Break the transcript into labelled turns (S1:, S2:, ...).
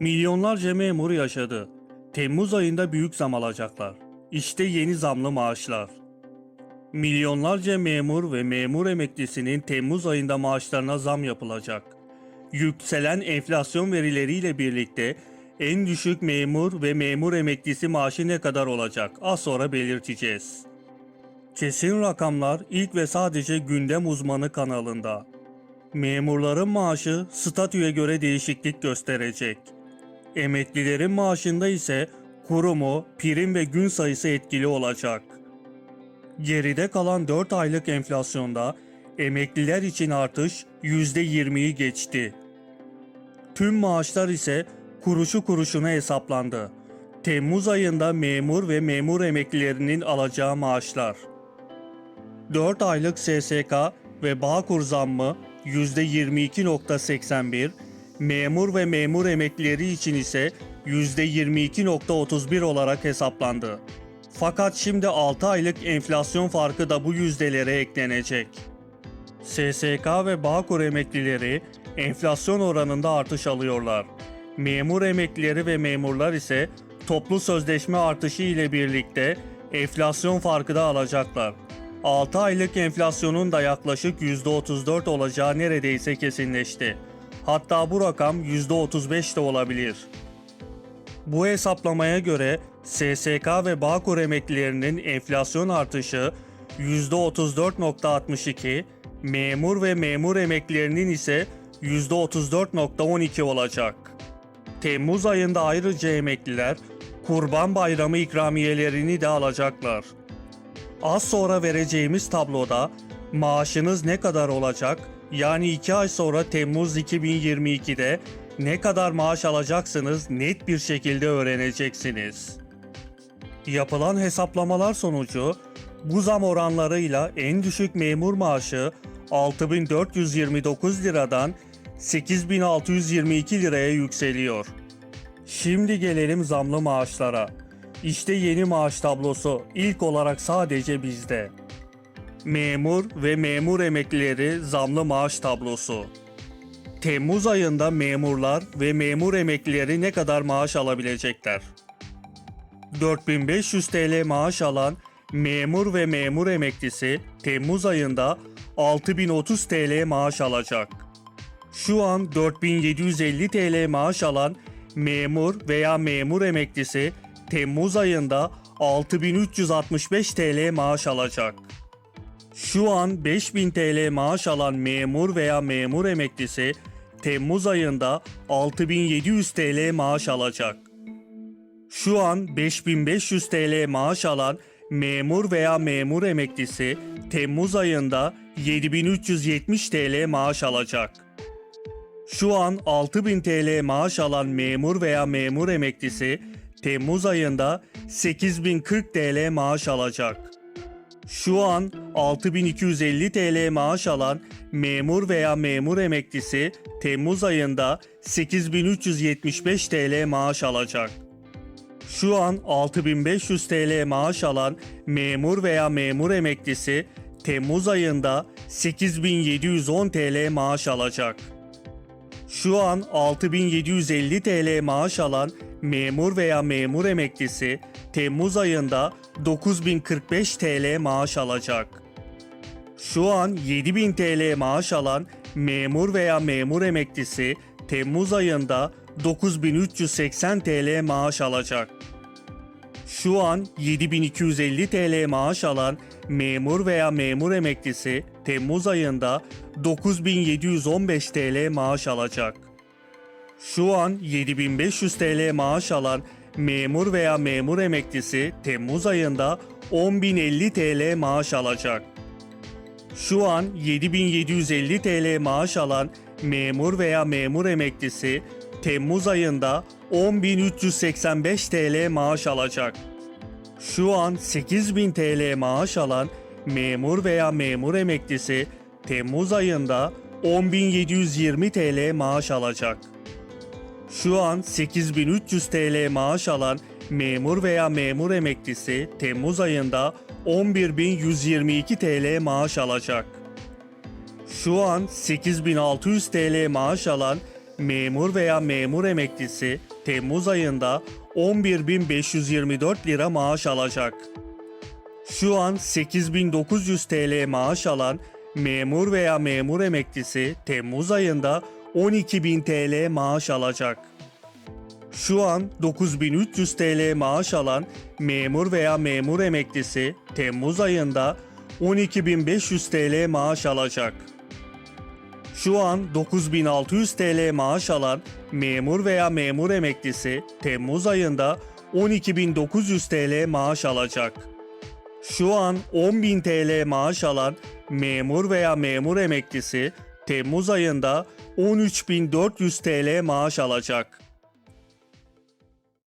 S1: Milyonlarca memur yaşadı. Temmuz ayında büyük zam alacaklar. İşte yeni zamlı maaşlar. Milyonlarca memur ve memur emeklisinin Temmuz ayında maaşlarına zam yapılacak. Yükselen enflasyon verileriyle birlikte en düşük memur ve memur emeklisi maaşı ne kadar olacak? Az sonra belirteceğiz. Kesin rakamlar ilk ve sadece gündem uzmanı kanalında. Memurların maaşı statüye göre değişiklik gösterecek. Emeklilerin maaşında ise kurumu, prim ve gün sayısı etkili olacak. Geride kalan 4 aylık enflasyonda emekliler için artış %20'yi geçti. Tüm maaşlar ise kuruşu kuruşuna hesaplandı. Temmuz ayında memur ve memur emeklilerinin alacağı maaşlar. 4 aylık SSK ve Bağkur zammı %22.81, memur ve memur emeklileri için ise %22.31 olarak hesaplandı. Fakat şimdi 6 aylık enflasyon farkı da bu yüzdelere eklenecek. SSK ve Bağkur emeklileri enflasyon oranında artış alıyorlar. Memur emeklileri ve memurlar ise toplu sözleşme artışı ile birlikte enflasyon farkı da alacaklar. 6 aylık enflasyonun da yaklaşık %34 olacağı neredeyse kesinleşti. Hatta bu rakam %35 de olabilir. Bu hesaplamaya göre SSK ve Bağkur emeklilerinin enflasyon artışı %34.62, memur ve memur emeklilerinin ise %34.12 olacak. Temmuz ayında ayrıca emekliler Kurban Bayramı ikramiyelerini de alacaklar. Az sonra vereceğimiz tabloda maaşınız ne kadar olacak? Yani 2 ay sonra Temmuz 2022'de ne kadar maaş alacaksınız net bir şekilde öğreneceksiniz. Yapılan hesaplamalar sonucu bu zam oranlarıyla en düşük memur maaşı 6429 liradan 8622 liraya yükseliyor. Şimdi gelelim zamlı maaşlara. İşte yeni maaş tablosu ilk olarak sadece bizde. Memur ve memur emeklileri zamlı maaş tablosu. Temmuz ayında memurlar ve memur emeklileri ne kadar maaş alabilecekler? 4500 TL maaş alan memur ve memur emeklisi Temmuz ayında 6030 TL maaş alacak. Şu an 4750 TL maaş alan memur veya memur emeklisi Temmuz ayında 6365 TL maaş alacak. Şu an 5000 TL maaş alan memur veya memur emeklisi Temmuz ayında 6700 TL maaş alacak. Şu an 5500 TL maaş alan memur veya memur emeklisi Temmuz ayında 7370 TL maaş alacak. Şu an 6000 TL maaş alan memur veya memur emeklisi Temmuz ayında 8040 TL maaş alacak. Şu an 6250 TL maaş alan memur veya memur emeklisi Temmuz ayında 8375 TL maaş alacak. Şu an 6500 TL maaş alan memur veya memur emeklisi Temmuz ayında 8710 TL maaş alacak. Şu an 6750 TL maaş alan memur veya memur emeklisi Temmuz ayında 9045 TL maaş alacak. Şu an 7000 TL maaş alan memur veya memur emeklisi Temmuz ayında 9380 TL maaş alacak. Şu an 7250 TL maaş alan memur veya memur emeklisi Temmuz ayında 9715 TL maaş alacak. Şu an 7500 TL maaş alan memur veya memur emeklisi Temmuz ayında 10050 TL maaş alacak. Şu an 7750 TL maaş alan memur veya memur emeklisi Temmuz ayında 10385 TL maaş alacak. Şu an 8000 TL maaş alan memur veya memur emeklisi Temmuz ayında 10720 TL maaş alacak. Şu an 8300 TL maaş alan memur veya memur emeklisi Temmuz ayında 11122 TL maaş alacak. Şu an 8600 TL maaş alan memur veya memur emeklisi Temmuz ayında 11.524 lira maaş alacak. Şu an 8900 TL maaş alan memur veya memur emeklisi Temmuz ayında 12.000 TL maaş alacak. Şu an 9300 TL maaş alan memur veya memur emeklisi Temmuz ayında 12.500 TL maaş alacak. Şu an 9600 TL maaş alan memur veya memur emeklisi Temmuz ayında 12.900 TL maaş alacak. Şu an 10.000 TL maaş alan memur veya memur emeklisi Temmuz ayında 13.400 TL maaş alacak.